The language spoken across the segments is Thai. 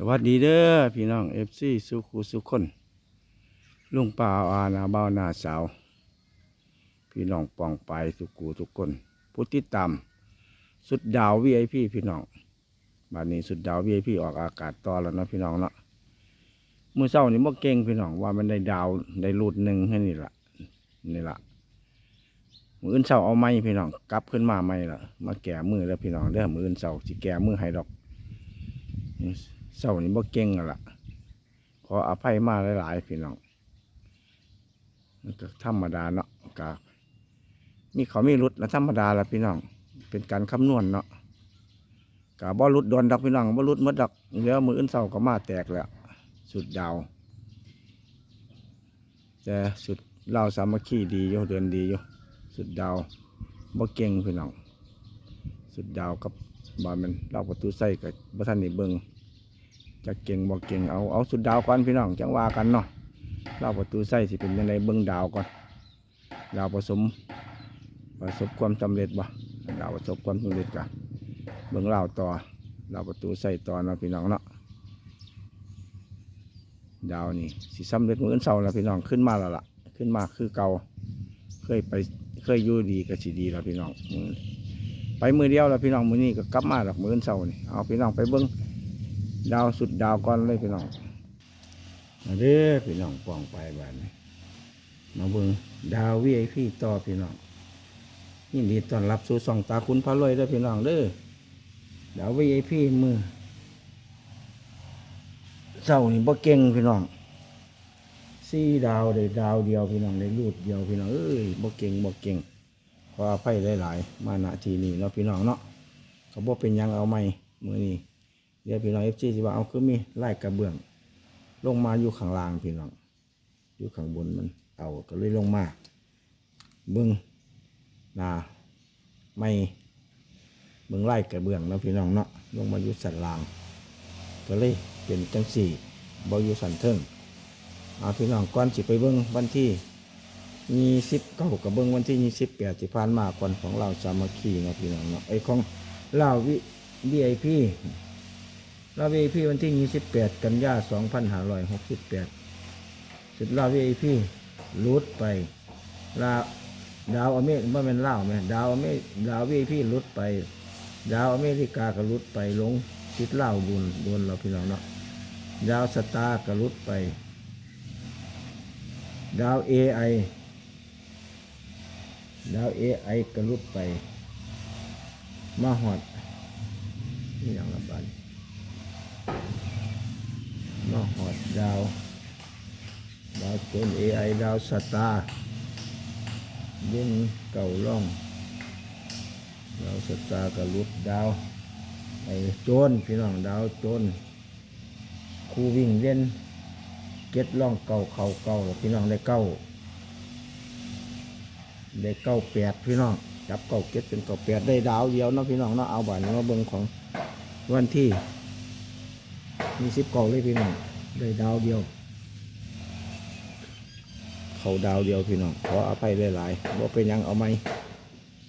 สวัสดีเด้อพี่น้องเอฟซีสุขุสุขคน ลุงป่าอาณาเบ้านาสาว พี่น้องปองไปทุกกูทุกคนผู้ติดตามสุดดาววีไอพีพี่น้องบัดนี้สุดดาววีไอพีออกอากาศต่อแล้วเนาะพี่น้องเนาะมือเศร้านี่บ่เก่งพี่น้องว่ามันได้ดาวได้รูดหนึ่งแค่นี้ละนี่ละมืออื่นเศร้าเอาไม้พี่น้องกลับขึ้นมาไม้ละมาแก่มือแล้วพี่น้องเด้อมืออื่นเศร้าสิแก่มือให้ดอก เศร้านี่บ่เก่งแล้วล่ะขออภัยมาหลาย ๆ พี่น้องมันก็ธรรมดาเนาะก็มีเขามีรุดแล้วธรรมดาละพี่น้อง เป็นการคำนวณเนาะก็บ่รุดโดนดอกพี่น้องบ่รุดมดดอกเดี๋ยวมืออื่นเศร้าก็มาแตกแล้วสุดดาวแต่สุดเราสามัคคีดีอยู่เดินดีอยู่สุดดาวบ่เก่งพี่น้อง สุดดาวกับบามันเล่าประตูใส่กับบ่ทันนี่เบิง จะเก่งบ่เก่งเอาเอาสุดดาวก่อนพี่น้องจังว่ากันเนาะเล่าประตูใส่สิเป็นยังไงเบิ้งดาวก่อนดาวผสมประสบความสำเร็จบ่ดาวประสบความสำเร็จกะเบิ้งเล่าต่อเล่าประตูใส่ต่อเนาะพี่น้องเนาะดาวนี่สิสำเร็จมือนเสาแล้วพี่น้องขึ้นมาแล้วล่ะ ขึ้นมาคือเก่าเคยไปเคยอยู่ดีก็สิดีแล้วพี่น้องไปมือเดียวแล้วพี่น้องมือนี้ก็กลับมาแล้วมื้อนเสานี่เอาพี่น้องไปเบิ้ง ดาวสุดดาวก่อนเลยพี่น้องมาเด้อพี่น้องปองไปบ้านนี้มาเบิ่งดาววีไอพีต่อพี่น้องยินดีต้อนรับสู่สองตาคุณพระรวยเด้อพี่น้องเด้อดาววีไอพีมือเศร้านี่บ่เก่งพี่น้องสี่ดาวได้ดาวเดียวพี่น้องได้รูดเดียวพี่น้องเอ้ยบ่เก่งบ่เก่งขออภัยหลายๆมาณทีนี้เนาะพี่น้องเนาะเขาบ่เป็นยังเอาไหมมือนี้ เดี๋ยวพี่น้องเอฟซีสิว่าเอาคือมีไล่กระเบื้อง ลงมาอยู่ข้างล่างพี่น้องอยู่ข้างบนมันเอาก็เลยลงมาเบิ้องหนาไม่เบิ้องไล่กระเบื้องนะพี่น้องเนาะลงมาอยู่สันล่าง ก็เลยเป็นจังสี่บอยู่สันเทิงเอาพี่น้องก่อนสิไปเบิ้องวันที่ยี่สิบเก้ากับเบิ้องวันที่ยี่สิบแปดที่ผ่านมาก่อนของเราสามัคคีเนะพี่น้องเนาะไอยของเราวิวีไอพี ลาวีพี่วันที่ 28 กันยา2568สุดลาวีพีรูดไป ลาดาวอเมริกาเป็นเล่าไหมดาวอเมริดาววีพีรุดไป ดาวอเมริกาก็รุดไปลงทิศเล่าบุญโดนเราพี่น้องเนาะดาวสตาร์ก็รุดไป ดาวเอไอดาวเอไอก็รุดไป มาหอดนี่อย่างละบาด มาหอดดาว ดาวจนเอไอดาวสตาร์เย็นเก่าล่อง ดาวสตาร์กับลุดดาวไอ้โจนพี่น้องดาวโจนครูวิ่งเล่นเก็ดล่องเก่าเข่าเก่าพี่น้องได้เก้าได้เก้าแปดพี่น้องจับเก้าเก็ดเป็นเก้าแปดได้ดาวเดียวเนาะพี่น้องเนาะเอาบานมาเบิ่งของวันที่ มีสิบกล่องเลยพี่น้องได้ดาวเดียว เขาดาวเดียวพี่น้องขออภัยหลายๆว่าเป็นยังเอาไหม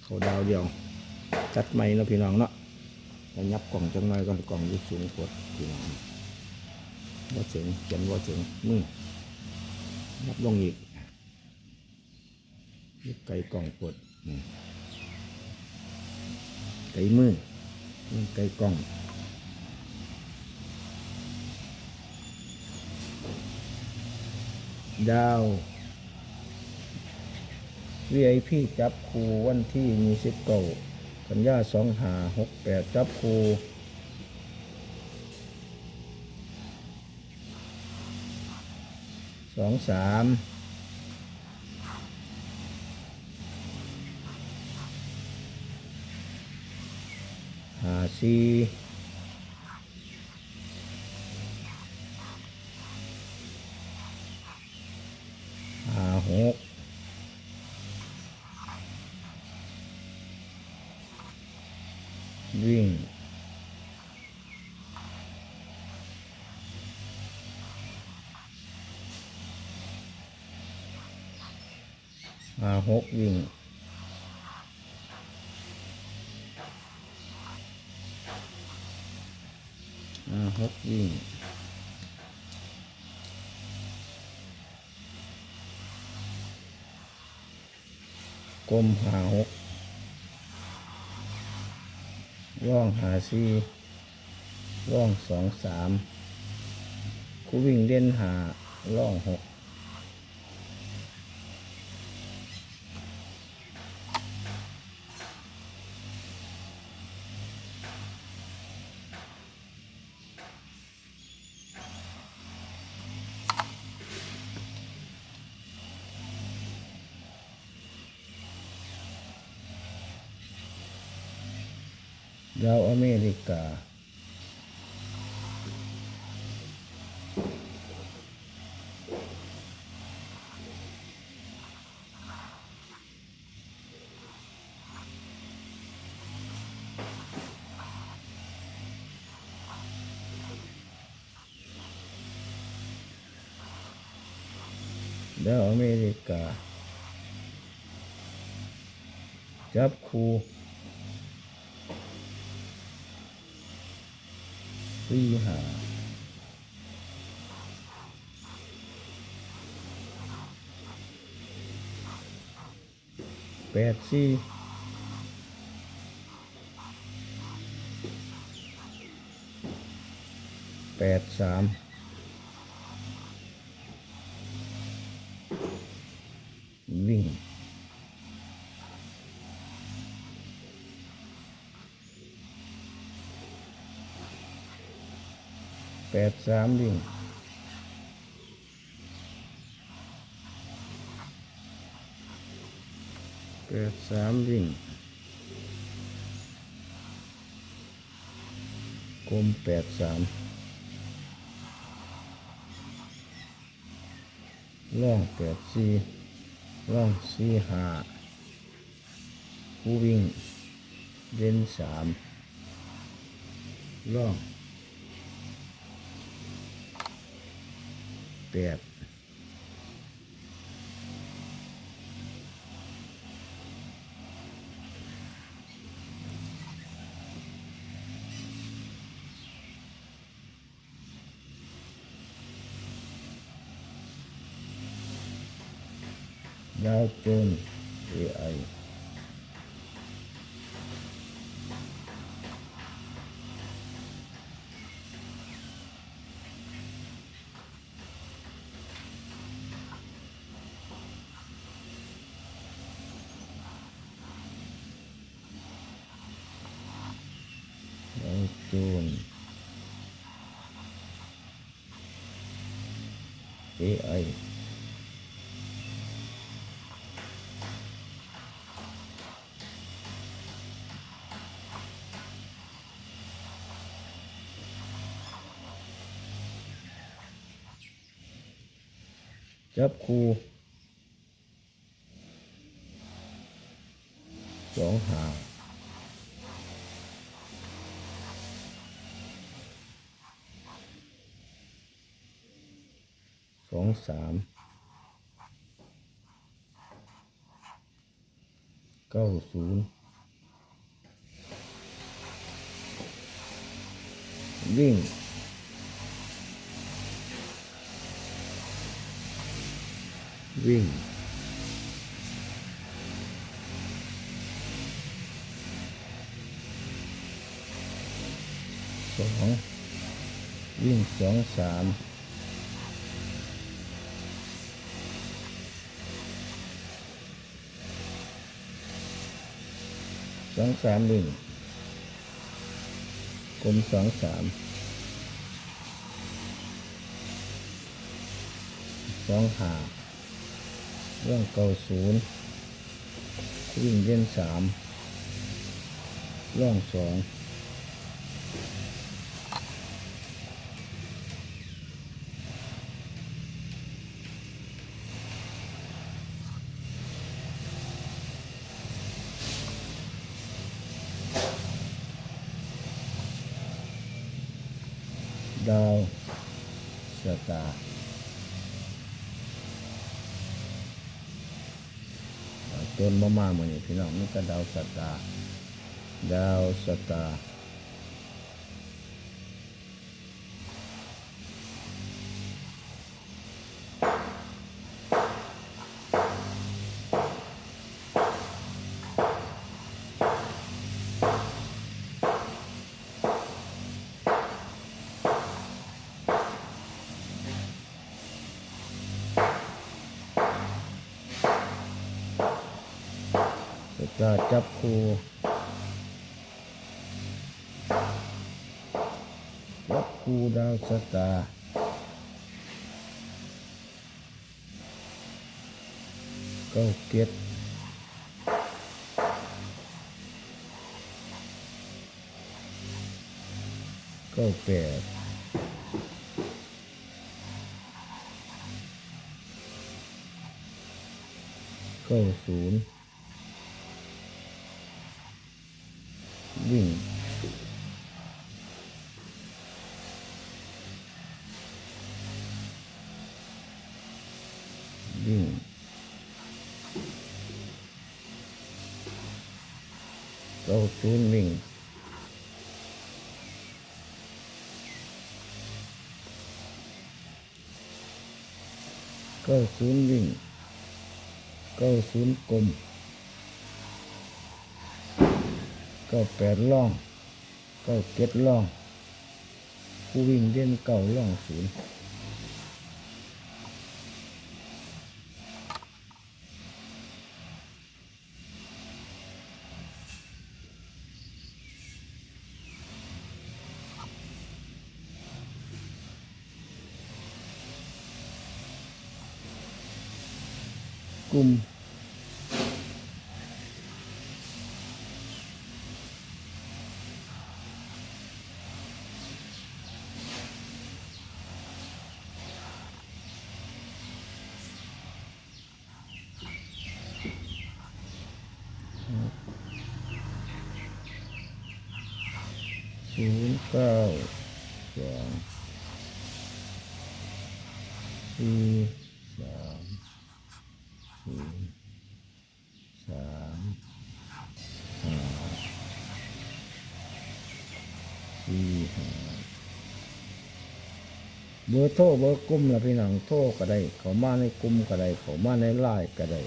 เขาดาวเดียว จัดไหมเนาะพี่น้องเนาะแล้วยับกล่องจังหน่อยก่อนกล่องยุสูงกดพี่น้องว่าเสียงเขียนว่าเสียงมือยับลงอีกยึดไก่กล่องกดไก่มือไก่กล่อง ดาว VIP จับครูวันที่มีสิบเก้ากันยาสองหาหกแปดจับครูสองสามหาสี่หาหก วิ่ง หาหกวิ่งหาหกวิ่งกลมหาหกร่องหาสี่ร่องสองสามคูวิ่งเด่นหาร่องหก ดาวอเมริกา ดาวอเมริกา จับคู สี่ห้าแปดสี่แปดสาม แปดสามวิ่งแปดสามวิ่งกลมแปดสามล่องแปดสี่ล่องสี่ห้าผู้วิ่งเด่นสามล่อง แปดดาวจนเอไอดาวโจน เอไอจับ สองหางสองสามเก้าศูนย์วิ่งวิ่งสองวิ่งสองสาม องสามหนึ่งกลมสองสามสองหาเรื่องเก่าศูนย์วิ่งเล่นสามร่องสอง ดาวสตาร์ต้ นมะม่าเหมือนี้พี่น้องนี่ก็ดาวสตาดาวสตา ก็จับคูจับคูดาวสตาร์เก้าเก็ดเก้าแปดเก้าศูนย์ วิ่ง วิ่งเก้าศูนย์วิ่งเก้าศูนย์วิ่งเก้าศูนย์กลม เก้าแปดล่องเก้าเจ็ดล่องผู้วิ่งเด่นเก้าล่องศูนย์กลุ่ม ศูนย์เก้าสองสี่สามศูนย์สามห้าสี่ห้าเบอร์โทรเบอร์กลุ่มละพี่น้องโทรก็ได้ เขามาในกลุ่มก็ได้ เขามาในไลน์ก็ได้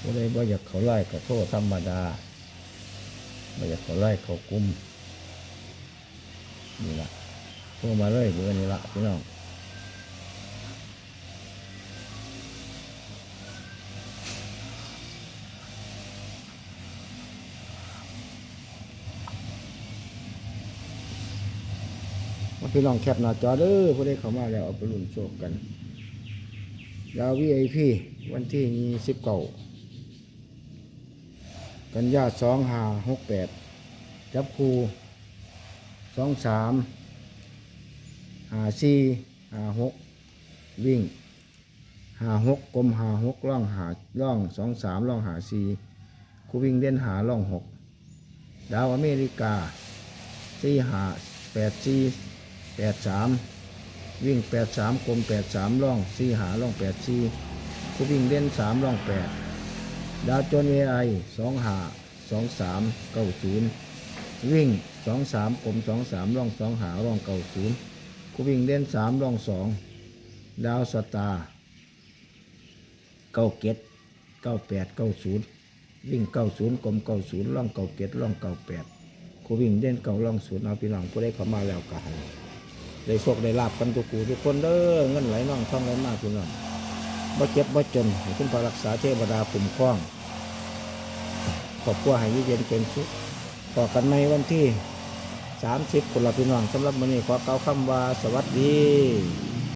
ผู้ใดบ่อยากเขาไล่ก็โทรธรรมดา บ่อยากเขาไล่เขากลุ่มนี่ละโทรมาเลยเบอร์นี้ละพี่น้องพี่น้องแคปหน้าจอเด้อผู้ใดเข้ามาแล้วเอาไปลุ้นโชคกันดาววีไอพีวันที่ยี่สิบเก้า กันยาสองห้าหกแปดจับคูสองสามหาสี่หาหกวิ่งหาหกกลมหาหกล่องหาล่องสองสามล่องหาสี่คูวิ่งเด่นหาล่องหกดาวอเมริกาสี่หาแปดสี่แปดสามวิ่งแปดสามกลมแปดสามล่องสี่หาล่องแปดสี่ผู้วิ่งเล่นสามล่องแปด ดาวจนเอไอสองหาสองสามเก้าศูนย์วิ่งสองสามกลมสองสามล่องสองหาล่องเก้าศูนย์ผู้วิ่งเล่นสามล่องสองดาวสตาร์เก้าเก็ดเก้าแปดเก้าศูนย์วิ่งเก้าศูนย์กลมเก้าศูนย์ล่องเก้าเก็ดล่องเก้าแปดผู้วิ่งเล่นเก้าล่องศูนย์เอาพี่น้องผู้ได้เข้ามาแล้วกันได้โชคได้ลาบกันทุกกูทุกคนเด้อเงินไหลน่องท่องไหลมากพี่น้อง บ่เจ็บบ่จนให้คุณพระรักษาเทวดาปุ่มคล้องขอบครัวให้ยิ่เย็นเป็นสุขต่อกันในวันที่ 30คนละพี่น้องสำหรับวันนี้ขอเก้าคำว่าสวัสดี